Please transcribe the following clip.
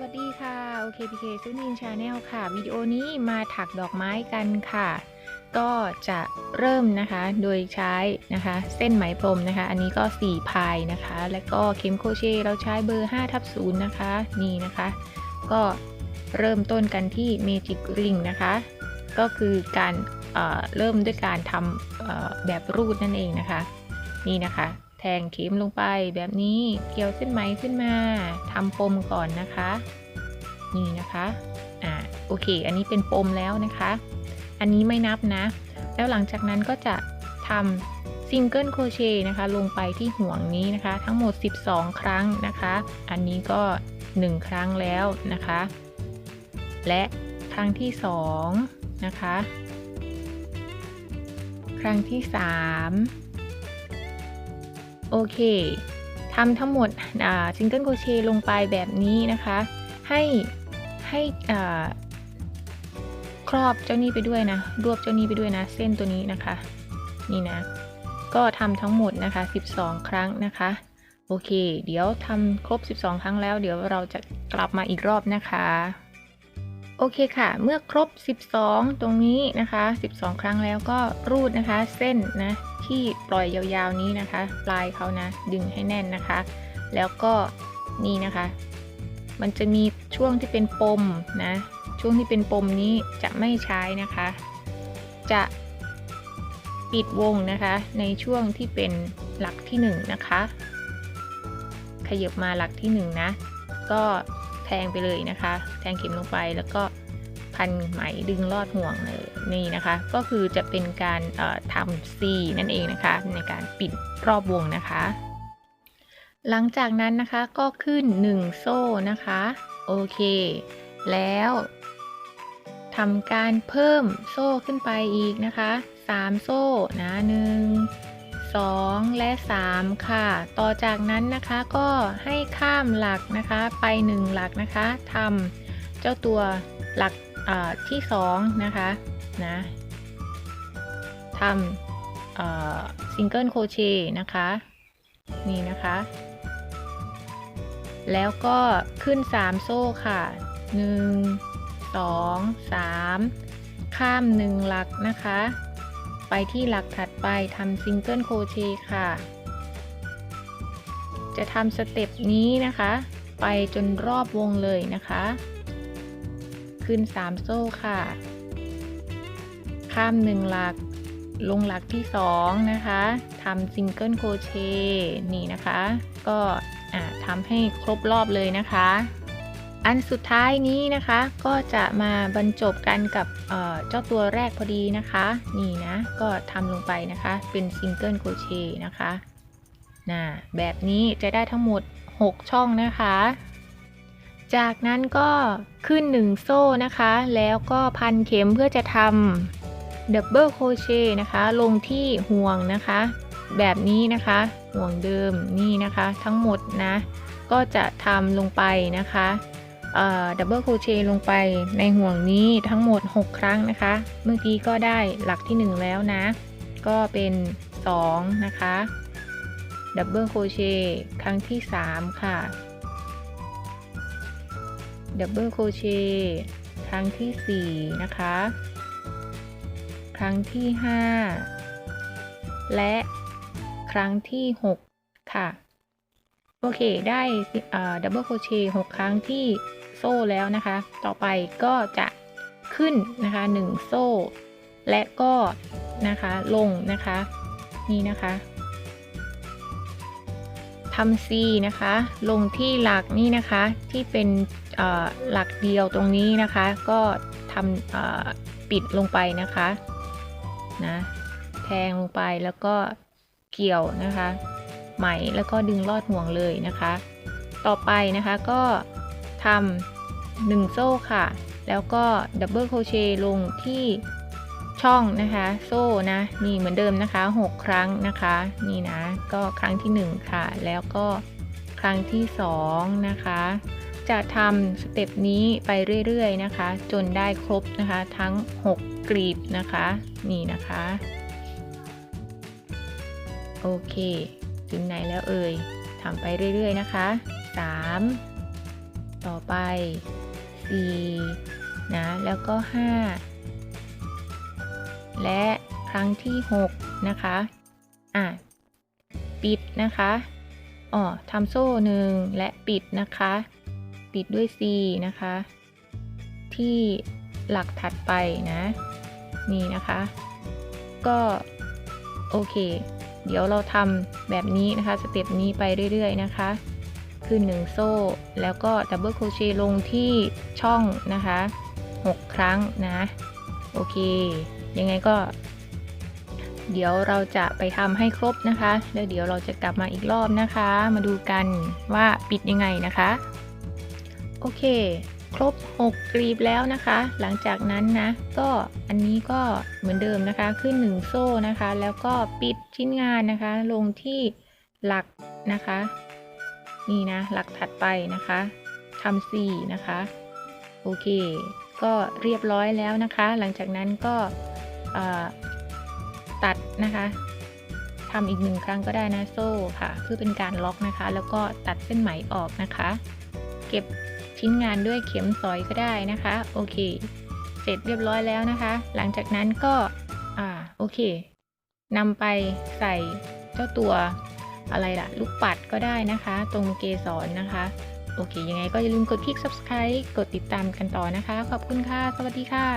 วัสดีค่ะโอเคพีเคซูนินชาแนลค่ะ วิดีโอนี้มาถักดอกไม้กันค่ะ ก็จะเริ่มนะคะ โดยใช้นะคะ เส้นไหมพรมนะคะ อันนี้ก็ 4 พายนะคะ และก็เข็มโครเชต์เราใช้เบอร์5ทับ0นะคะ นี่นะคะ ก็เริ่มต้นกันที่ Magic Ring นะคะ ก็คือการเอ่อเริ่มด้วยการทำแบบรูดนั่นเองนะคะ นี่นะคะ ทงเข็มลงไปแบบนี้เกี่ยวเส้นไหมขึ้นมาทำปมก่อนนะคะ นี่นะคะอ่าโอเค อันนี้เป็นปมแล้วนะคะ อันนี้ไม่นับนะ แล้วหลังจากนั้นก็จะทำซิงเกิลโครเชต์นะคะ ลงไปที่ห่วงนี้นะคะ ทั้งหมด 12 ครั้งนะคะ อันนี้ก็ 1 ครั้งแล้วนะคะ และครั้งที่ 2 นะคะ ครั้งที่ 3 โอเคทำทั้งหมดซิงเกิลโคเชลงไปแบบนี้นะคะ ให้ให้ครอบเจ้านี้ไปด้วยนะ รวบเจ้านี้ไปด้วยนะ เส้นตัวนี้นะคะ นี่นะ ก็ทำทั้งหมดนะคะ 12 ครั้งนะคะ โอเค เดี๋ยวทำครบ 12 ครั้งแล้ว เดี๋ยวเราจะกลับมาอีกรอบนะคะโอเคค่ะ เมื่อครบ 12 ตรงนี้นะคะ 12 ครั้งแล้วก็รูดนะคะ เส้นนะ ที่ปล่อยยาวๆนี้นะคะ ปลายเขานะ ดึงให้แน่นนะคะ แล้วก็นี่นะคะ มันจะมีช่วงที่เป็นปมนะ ช่วงที่เป็นปมนี้จะไม่ใช้นะคะ จะปิดวงนะคะ ในช่วงที่เป็นหลักที่1นงนะคะ ขยับมาหลักที่1นงนะ ก็แทงไปเลยนะคะ แทงเข็มลงไปแล้วก็ พันไหมดึงลอดห่วงเลยนี่นะคะ ก็คือจะเป็นการทำซีนั่นเองนะคะ ในการปิดรอบวงนะคะ หลังจากนั้นนะคะก็ขึ้น 1 โซ่นะคะ โอเค แล้วทำการเพิ่มโซ่ขึ้นไปอีกนะคะ 3 โซ่นะ1 2และ 3 ค่ะ ต่อจากนั้นนะคะก็ให้ข้ามหลักนะคะไป 1 หลักนะคะทำเจ้าตัวหลัก ที่2นะคะนะทำซิงเกิลโคเชต์นะคะ นี่นะคะ แล้วก็ขึ้น 3 โซ่ค่ะ 1 2 3 ข้าม 1 หลักนะคะ ไปที่หลักถัดไปทำซิงเกิลโคเชต์ค่ะ จะทำสเต็ปนี้นะคะ ไปจนรอบวงเลยนะคะ ขึ้น 3 โซ่ค่ะ ข้าม 1 หลัก ลงหลักที่ 2 นะคะทำซิงเกิลโคเชนี่นะคะ ก็ทำให้ครบรอบเลยนะคะ อันสุดท้ายนี้นะคะก็จะมาบรรจบกันกับเเจ้าตัวแรกพอดีนะคะ นี่นะก็ทำลงไปนะคะ เป็นซิงเกิลโคเชนะคะนะแบบนี้จะได้ทั้งหมด 6 ช่องนะคะ จากนั้นก็ขึ้น 1 โซ่นะคะ แล้วก็พันเข็มเพื่อจะทำดับเบิลโคเชต์นะคะ ลงที่ห่วงนะคะ แบบนี้นะคะ ห่วงเดิมนี่นะคะ ทั้งหมดนะ ก็จะทำลงไปนะคะดับเบิลโคเชต์ลงไปในห่วงนี้ทั้งหมด 6 ครั้งนะคะ เมื่อกี้ก็ได้หลักที่ 1 แล้วนะ ก็เป็น 2 นะคะดับเบิลโคเชต์ครั้งที่ 3 ค่ะ ดับเบิลโคเชต์ครั้งที่ 4 นะคะ ครั้งที่ 5 และครั้งที่ 6 ค่ะ โอเค ได้ดับเบิลโคเชต์6ครั้งที่โซ่แล้วนะคะ ต่อไปก็จะขึ้นนะคะ 1 โซ่ และก็นะคะลงนะคะ นี่นะคะ ทำ C นะคะ ลงที่หลักนี่นะคะที่เป็นหลักเดียวตรงนี้นะคะ ก็ทำปิดลงไปนะคะนะแทงลงไปแล้วก็เกี่ยวนะคะไหมแล้วก็ดึงลอดห่วงเลยนะคะ ต่อไปนะคะก็ทำหนึ่งโซ่ค่ะ แล้วก็ดับเบิลโครเชลงที่ ช่องนะคะ โซ่นะนี่เหมือนเดิมนะคะ 6 ครั้งนะคะ นี่นะ ก็ครั้งที่ 1 ค่ะ แล้วก็ครั้งที่ 2 นะคะ จะทำสเต็ปนี้ไปเรื่อยๆนะคะ จนได้ครบนะคะ ทั้ง 6กลีบนะคะ นี่นะคะ โอเค ถึงไหนแล้วเอ่ยทำไปเรื่อยๆนะคะ 3 ต่อไป 4 นะ แล้วก็ 5 และครั้งที่ 6 นะคะ อะ ปิดนะคะอ๋อทำโซ่หนึ่งและปิดนะคะ ปิดด้วย C นะคะ ที่หลักถัดไปนะ นี่นะคะ ก็โอเค เดี๋ยวเราทำแบบนี้นะคะ สเต็ปนี้ไปเรื่อย ๆ นะคะคือ 1 โซ่ แล้วก็ดับเบิลโครเชต์ลงที่ช่องนะคะ 6 ครั้งนะ โอเค ยังไงก็ เดี๋ยวเราจะไปทำให้ครบนะคะ แล้วเดี๋ยวเราจะกลับมาอีกรอบนะคะ มาดูกันว่าปิดยังไงนะคะ โอเค ครบ 6 กรีบแล้วนะคะ หลังจากนั้นนะ ก็อันนี้ก็เหมือนเดิมนะคะ ขึ้น 1 โซ่นะคะ แล้วก็ปิดชิ้นงานนะคะ ลงที่หลักนะคะ นี่นะ หลักถัดไปนะคะทำสี่นะคะ โอเค ก็เรียบร้อยแล้วนะคะ หลังจากนั้นก็ ตัดนะคะทำอีกหนึ่งครั้งก็ได้นะโซ่ค่ะเพื่อเป็นการล็อกนะคะ แล้วก็ตัดเส้นไหมออกนะคะ เก็บชิ้นงานด้วยเข็มสอยก็ได้นะคะ โอเค เสร็จเรียบร้อยแล้วนะคะ หลังจากนั้นก็อ่าโอเคนำไปใส่เจ้าตัวอะไรล่ะ ลูกปัดก็ได้นะคะ ตรงเกสรนะคะ โอเค ยังไงก็อย่าลืมกดคลิก subscribe กดติดตามกันต่อนะคะ ขอบคุณค่ะ สวัสดีค่ะ